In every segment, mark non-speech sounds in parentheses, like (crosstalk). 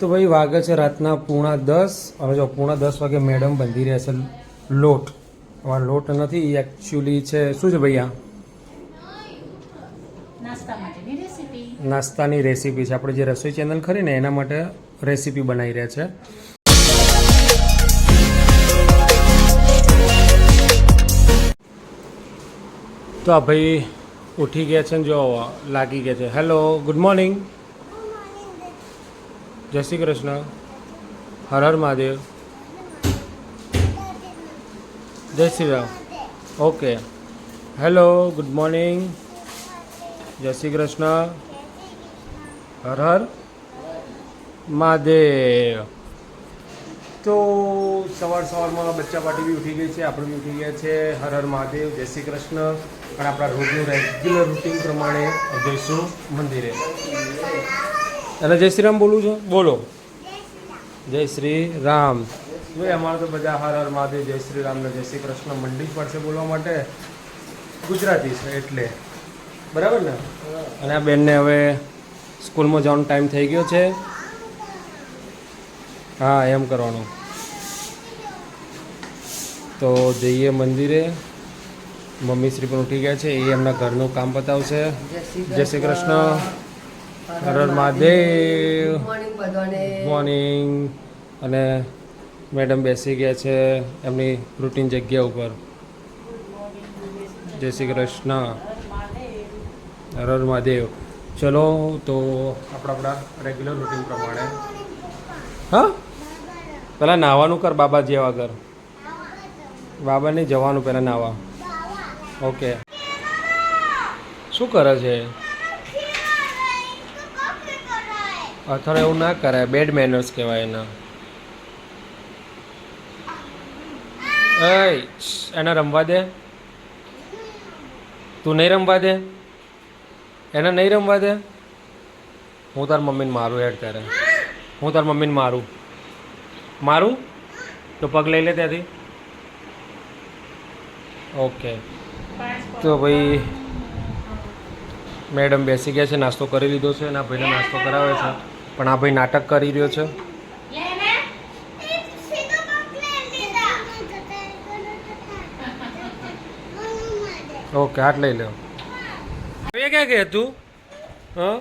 તો ભાઈ વાગે છે રાતના પૂણા દસ. હવે જો પૂણા દસ વાગે મેડમ બંધી રહ્યા છે લોટ. અમારે લોટ નથી એકચ્યુઅલી છે શું છે ભૈયા નાસ્તા નાસ્તાની રેસીપી છે. આપણે જે રસોઈ ચેનલ ખરી ને એના માટે રેસીપી બનાવી રહ્યા છે. તો આ ભાઈ ઉઠી ગયા છે ને જો લાગી ગયા છે. હેલો ગુડ મોર્નિંગ જય શ્રી કૃષ્ણ. હર હર મહાદેવ. જય Shri Ram. Okay. Hello, good morning. જય શ્રી કૃષ્ણ. હર હર મહાદેવ. તો સવાર સવારમાં બચ્ચા પાટી બી ઉઠી ગઈ છે, આપણે બી ઉઠી ગયા છે. હર હર મહાદેવ, જય શ્રી કૃષ્ણ. અને આપણા રોજનું રેગ્યુલર રૂટીન પ્રમાણે જઈશું મંદિરે. અને જય શ્રી રામ બોલું છું? બોલો. જય શ્રી રામ. ભાઈ અમારે તો બધા હર હર મહાદેવ જય શ્રી રામ ને જય શ્રી કૃષ્ણ મંડી પડશે બોલવા માટે. ગુજરાતી છે એટલે. બરાબર ને? અને આ બેનને હવે સ્કૂલમાં જવાનો ટાઈમ થઈ ગયો છે. હા એમ કરવાનું. તો જઈએ મંદિરે. મમ્મી શ્રી પણ ઉઠી ગયા છે. એ એમના ઘરનું કામ બતાવશે. જય શ્રી કૃષ્ણ. હર હર મહાદેવ મોર્નિંગ અને મેડમ બેસી ગયા છે એમની રૂટીન જગ્યા ઉપર. જય શ્રી કૃષ્ણ. હર હર મહાદેવ. ચલો તો આપણા આપણા રેગ્યુલર રૂટીન પ્રમાણે. હા? પહેલાં નાહવાનું કર બાબા જેવા કર બાબાને જવાનું પહેલાં નાહવા ઓકે. શું કરે છે? અથવા એવું ના કરાય બેડ મેનર્સ કહેવાય એના. એને રમવા દે. તું નહીં રમવા દે? એને નહીં રમવા દે? હું તાર મમ્મીને મારું હેડ ત્યારે. હું તાર મમ્મીને મારું. મારું? તો પગ લઈ લે ત્યાંથી. ઓકે. તો ભાઈ, મેડમ બેસી ગયા છે, નાસ્તો કરી લીધો છે આ ભાઈને નાસ્તો કરાવે છે. પણ આ ભાઈ નાટક કરી રહ્યો છે. ઓકે, હાથ લઈ લો. હવે ક્યાં કે તું? હા?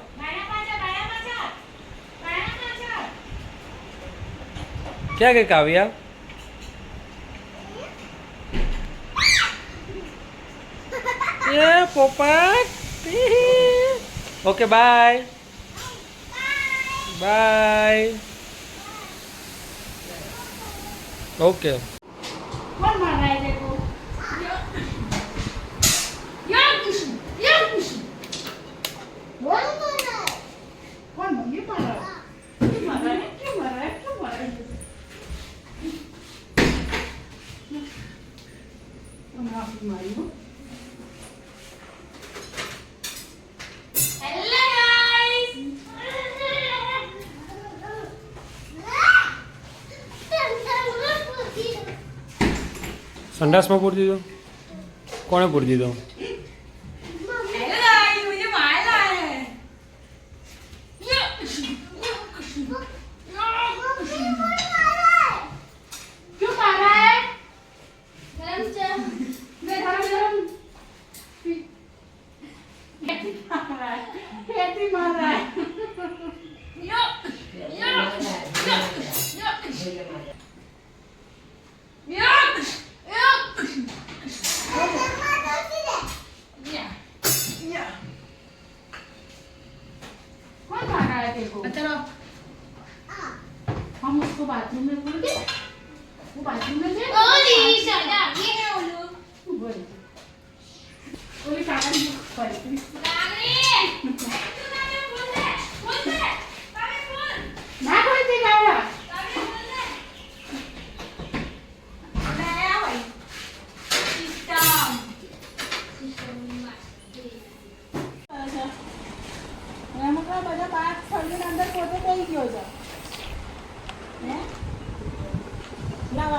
ક્યાં ગઈ કાવ્યા? એ પોપટ ઓકે, બાય. બાય ઓકે કોણ મારાય છે તું યાર કૃષ્ણ યાર કૃષ્ણ કોણ મમ્મી મારાય ક્યું મારાય ક્યું મારાય ક્યું મારાય હમણાં આપી મારી હો હેલો ગાઈસ સંડાસમાં પૂરી દીધો કોણે પૂરી દીધો हेलो गाइस मुझे मार रहा है ये क्यों मार रहा है करा उसको बाथरूम में बोल ओली काका जी पर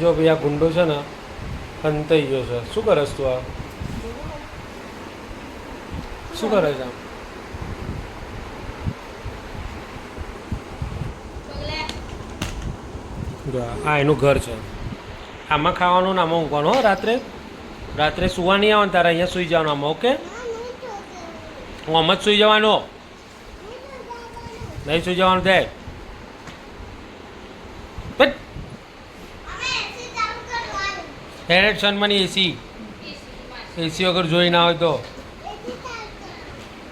જો ભાઈ આ ગુંડો છે ને હંતાઈ ગયો છે. શું કરસ તું આ? શું કરે છે આમ? આ- એનું ઘર છે. આમાં ખાવાનું ને આમાં ઊંઘવાનું, હો, રાત્રે? રાત્રે સુવા નહીં આવવાનું, તારે અહીંયા સુઈ જવાનું આમાં, ઓકે? હું આમ જ સુઈ જવાનો. નહીં સુઈ જવાનું તે હેરેટ સનમાંની એસી એસી વગર જોઈ ના હોય તો.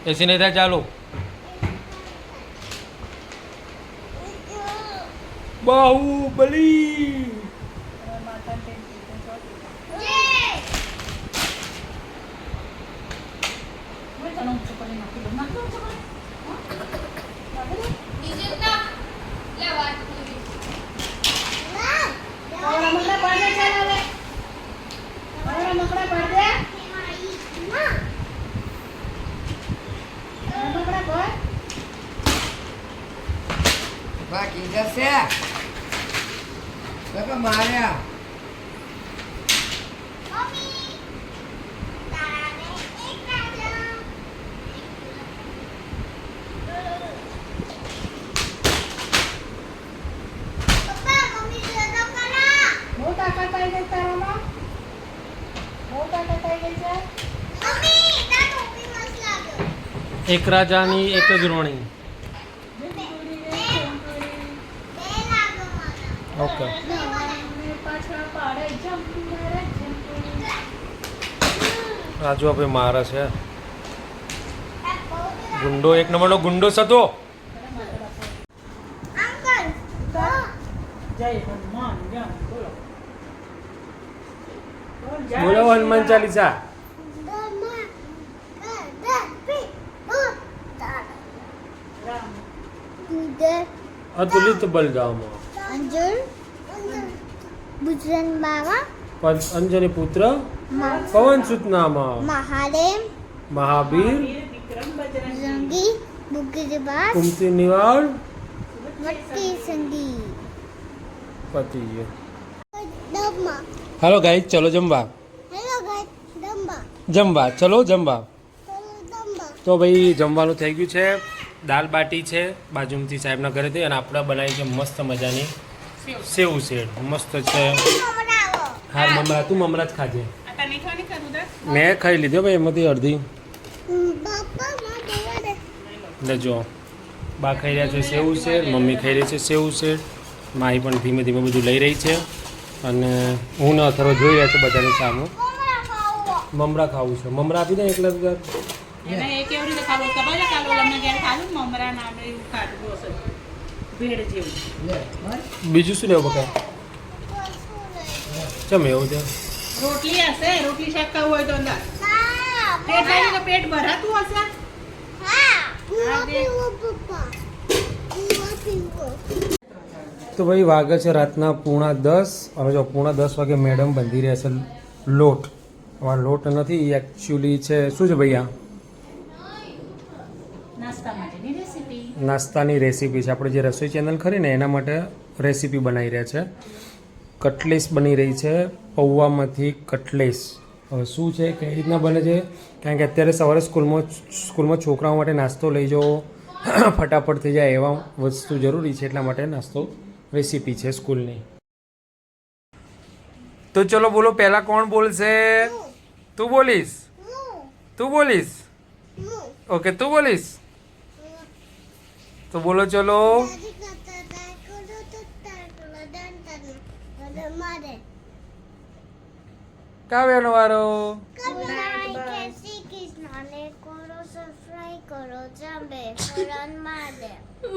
એસી નહીં થાય ચાલુ. બાહુબલી તને ઊંચું કરી નાખી દઉં. નાખી ઊંચું કરી. હા? નાખી દઉં. હવે રમકડાં પાડી દે ચાલ હવે. હવે રમકડાં પાડી દે. રમકડાં. બાકી જશે માર્યા એક રાજાની એક જ રોણી ઓકે. રાજુ આપણે મારે છે. ગુંડો એક નંબરનો ગુંડો સતો બોલો હનુમાન ચાલીસા રામ. અતુલિત બલગામ અંજુર બુજરન બાવા અંજની પુત્ર પવન સુતનામા મહાદેવ મહાવીર રંગી બુગીરબાસ કુમતી નિવાળ સંગી પતિ હાલો ગાઈ ચલો જમવા હેલો ગાઈસ દમ્બા જમવા ચલો જમવા તો ભાઈ જમવાનું થઈ ગયું છે. દાલ બાટી છે બાજુમતી સાહેબના ઘરેથી અને આપણે બનાવી છે મસ્ત મજાની સેવ શેડ. મસ્ત છે. હા મમરા તું મમરા જ ખાજે. મેં ખાઈ લીધો ભાઈ એમાંથી અડધી. લેજો બા ખાઈ રહ્યા છે સેવ શેડ મમ્મી ખાઈ રહી છે સેવ શેડ. માહી પણ ધીમે ધીમે બધું લઈ રહી છે અને હું ને અથરો જોઈ રહ્યા છે બધાની સામે. મમરા ખાવું. છે. મમરા આપી દે એકલા જ એને એ કેવી રીતે ખાવું? ખબર છે કાલો અમને ઘેર ખાધું મમરા નામે એવું ખાધું હશે. ભેળ જેવું. બીજું શું લેવું બકા? ચમ એવું છે? રોટલી હશે રોટલી શાક ખાવું હોય તો અંદર પેટ લાગી તો પેટ ભરાતું હશે? તો ભાઈ વાગે છે રાતના પૂણા દસ. હવે જો પૂણા દસ વાગે મેડમ બંધી રહેશે લોટ. અમારો લોટ નથી એકચ્યુઅલી છે શું છે ભાઈ આ? નાસ્તા માટેની રેસીપી. નાસ્તાની રેસીપી છે. આપણે જે રસોઈ ચેનલ ખરી ને એના માટે રેસીપી બનાવી રહ્યા છે. કટલેસ બની રહી છે. પૌવામાંથી કટલેસ. હવે શું છે કઈ રીતના બને છે? કારણ કે અત્યારે સવારે સ્કૂલમાં સ્કૂલમાં છોકરાઓ માટે નાસ્તો લઈ જવો (clears throat) ફટાફટ થઈ જાય એવા વસ્તુ જરૂરી છે એટલા માટે નાસ્તો રેસીપી છે સ્કૂલની. તો ચલો બોલો પહેલા કોણ બોલશે? તું બોલીશ? તું બોલીશ? ઓકે તું બોલીશ? તો બોલો ચલો. કાવ્યનો વારો?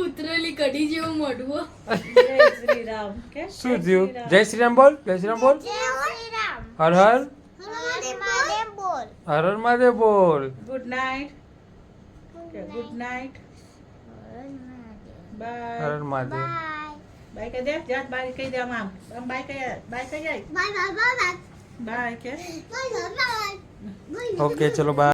ઉતરેલી કઢી જેવું મોઢું જય શ્રી રામ શું થયું? જય શ્રી રામ બોલ જય શ્રી રામ બોલ. જય શ્રી રામ હર હર બોલ. હર હર મહાદેવ બોલ. ગુડ નાઇટ કે good night bye Har Mahadev bye bye કહી દે જાત બાય કહી દે આમ આમ આમ બાય કહી બાય કહી જાય બાય બાય બાય બાય કે બાય બાય બાય ઓકે ચલો બાય